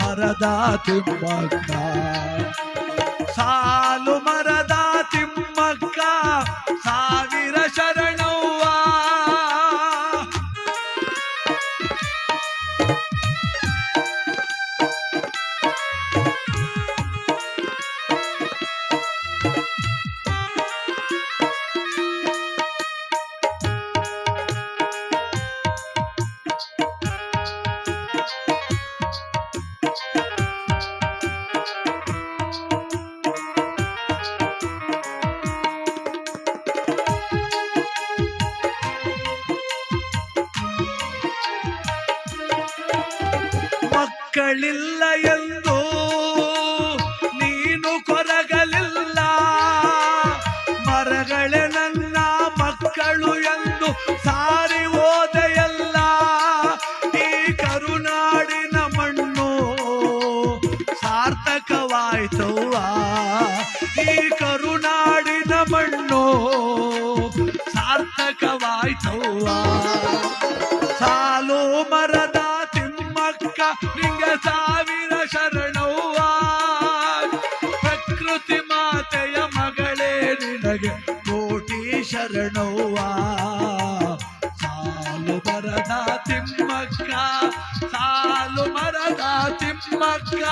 ಮರದ ತಿಮ್ಮಕ್ಕ ಸಾಲು ಮರದ ಎಂದು ನೀನು ಕೊರಗಲಿಲ್ಲ. ಮರಗಳೇ ನನ್ನ ಮಕ್ಕಳು ಎಂದು ಸಾರಿ ಓದೆಯಲ್ಲ ಈ ಕರುನಾಡಿನ ಮಣ್ಣು ಸಾರ್ಥಕವಾಯ್ತವ್ವ ಈ ಕರುನಾಡಿನ ಮಣ್ಣು ಸಾರ್ಥಕವಾಯ್ತವ್ವ ಸಾಲು ಮರದ ತಿಮ್ಮಕ್ಕ ನಿಂಗ ಸಾವಿರ ಶರಣವ್ವ ಪ್ರಕೃತಿ ಮಾತೆಯ ಮಗಳೇ ನಿನಗೆ ಕೋಟಿ ಶರಣವ್ವ ಸಾಲು ಮರದ ತಿಮ್ಮಕ್ಕ ಸಾಲು ಮರದ ತಿಮ್ಮಕ್ಕ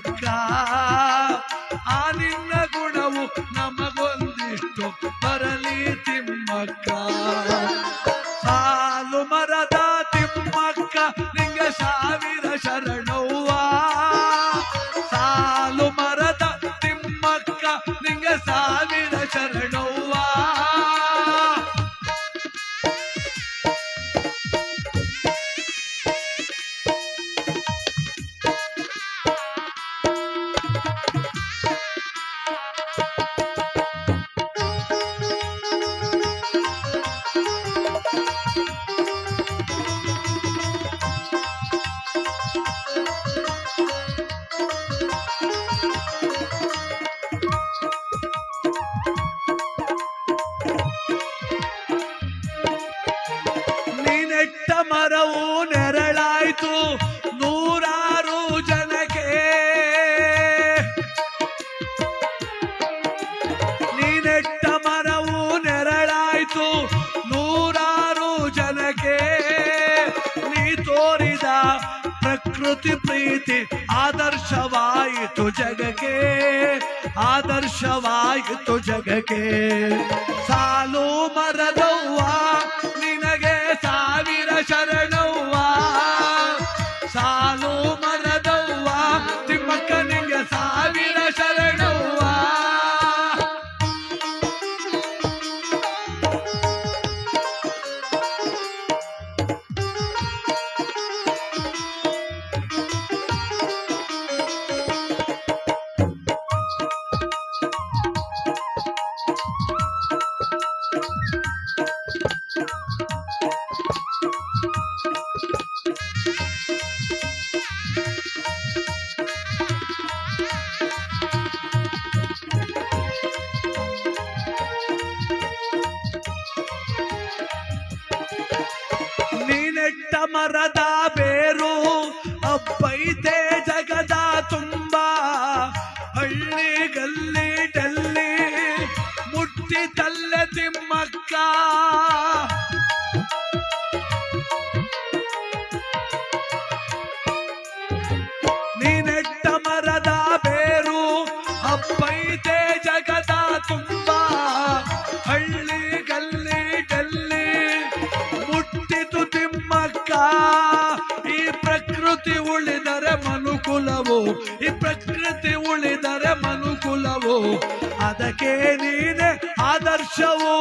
ತಿಮ್ಮಕ್ಕ ಪ್ರಕೃತಿ ಪ್ರೀತಿ ಆದರ್ಶವಾಯಿತು ಜಗಕ್ಕೆ ಆದರ್ಶವಾಯಿತು ಜಗಕ್ಕೆ ಸಾಲು ಮರದವ್ವ rata. ಅದಕ್ಕೆ ನೀನೆ ಆದರ್ಶವು,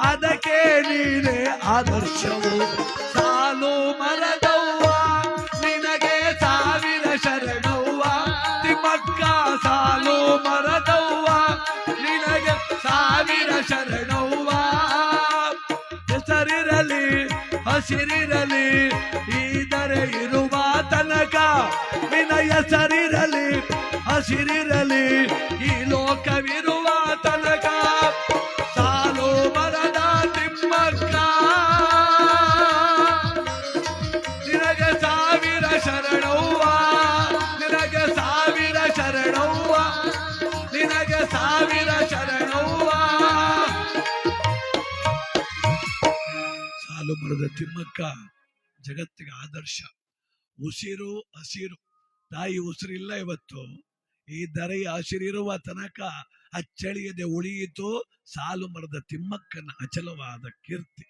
ಅದಕ್ಕೆ ನೀನೆ ಆದರ್ಶವು. ಸಾಲು ಮರದವ್ವ, ನಿನಗೆ ಸಾವಿರ ಶರಣವ್ವ. ತಿಮ್ಮಕ್ಕ ಸಾಲು ಮರದವ್ವ, ನಿನಗೆ ಸಾವಿರ ಶರಣವ್ವ. ಹೆಸರಿರಲಿ ಹಸಿರಿರಲಿ, ಈದರೆ ಇರುವ ತನಕ ವಿನಯ ಸರಿರಲಿ, ಹಸಿರಿರಲಿ, ಈ ಲೋಕವಿರುವ ಸಾಲು ಮರದ ತಿಮ್ಮಕ್ಕ ಜಗತ್ತಿಗೆ ಆದರ್ಶ. ಉಸಿರು, ಹಸಿರು. ತಾಯಿ ಉಸಿರಿಲ್ಲ ಇವತ್ತು. ಈ ದರೆಯ ಹಸಿರಿರುವ ತನಕ ಅಚ್ಚಳಿಯದೆ ಉಳಿಯಿತು. ಸಾಲು ಮರದ ತಿಮ್ಮಕ್ಕನ ಅಚಲವಾದ ಕೀರ್ತಿ.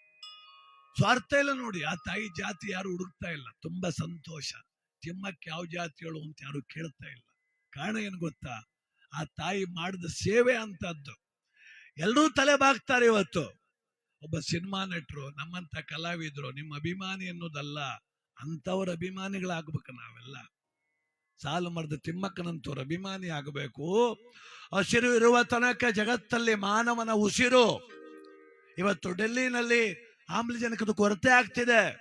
ಸ್ವಾರ್ಥ ಇಲ್ಲ ನೋಡಿ, ಆ ತಾಯಿ ಜಾತಿ ಯಾರು ಹುಡುಕ್ತಾ ಇಲ್ಲ. ತುಂಬಾ ಸಂತೋಷ. ತಿಮ್ಮಕ್ಕ ಯಾವ ಹೇಳು ಅಂತ ಯಾರು ಕೇಳ್ತಾ ಇಲ್ಲ. ಕಾರಣ ಏನು ಗೊತ್ತಾ? ಆ ತಾಯಿ ಮಾಡಿದ ಸೇವೆ ಅಂತದ್ದು. ಎಲ್ಲರೂ ತಲೆ ಬಾಗ್ತಾರೆ ಇವತ್ತು. ಒಬ್ಬ ಸಿನಿಮಾ ನಟರು, ನಮ್ಮಂತ ಕಲಾವಿದ್ರು, ನಿಮ್ಮ ಅಭಿಮಾನಿ ಅನ್ನೋದಲ್ಲ ಅಂಥವ್ರ ಅಭಿಮಾನಿಗಳಾಗ್ಬೇಕು ನಾವೆಲ್ಲ. ಸಾಲು ಮರದ ತಿಮ್ಮಕ್ಕನಂತವ್ರ ಅಭಿಮಾನಿ ಆಗಬೇಕು. ಹಸಿರು ಇರುವ ತನಕ ಜಗತ್ತಲ್ಲಿ ಮಾನವನ ಉಸಿರು. ಇವತ್ತು ಡೆಲ್ಲಿನಲ್ಲಿ ಆಮ್ಲಜನಕದ ಕೊರತೆ ಆಗ್ತಿದೆ.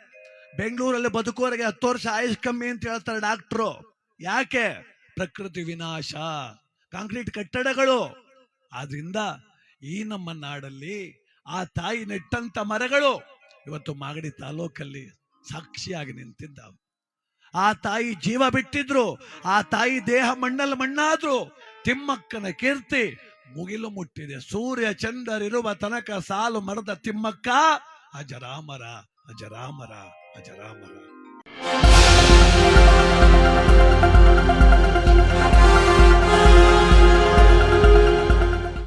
ಬೆಂಗಳೂರಲ್ಲಿ ಬದುಕೋರಿಗೆ ಹತ್ತು ವರ್ಷ ಆಯುಷ್ ಕಮ್ಮಿ ಅಂತ ಹೇಳ್ತಾರೆ ಡಾಕ್ಟ್ರು. ಯಾಕೆ? ಪ್ರಕೃತಿ ವಿನಾಶ, ಕಾಂಕ್ರೀಟ್ ಕಟ್ಟಡಗಳು. ಆದ್ರಿಂದ ಈ ನಮ್ಮ ನಾಡಲ್ಲಿ ಆ ತಾಯಿ ನೆಟ್ಟಂತ ಮರಗಳು ಇವತ್ತು ಮಾಗಡಿ ತಾಲೂಕಲ್ಲಿ ಸಾಕ್ಷಿಯಾಗಿ ನಿಂತಿದ್ದಾವೆ. ಆ ತಾಯಿ ಜೀವ ಬಿಟ್ಟಿದ್ರು, ಆ ತಾಯಿ ದೇಹ ಮಣ್ಣಲ್ಲಿ ಮಣ್ಣಾದ್ರು, ತಿಮ್ಮಕ್ಕನ ಕೀರ್ತಿ ಮುಗಿಲು ಮುಟ್ಟಿದೆ. ಸೂರ್ಯ ಚಂದರಿರುವ ತನಕ ಸಾಲು ಮರದ ತಿಮ್ಮಕ್ಕ, ಅಜರಾಮರ ಅಜರಾಮರ ಅಜರಾಮರ.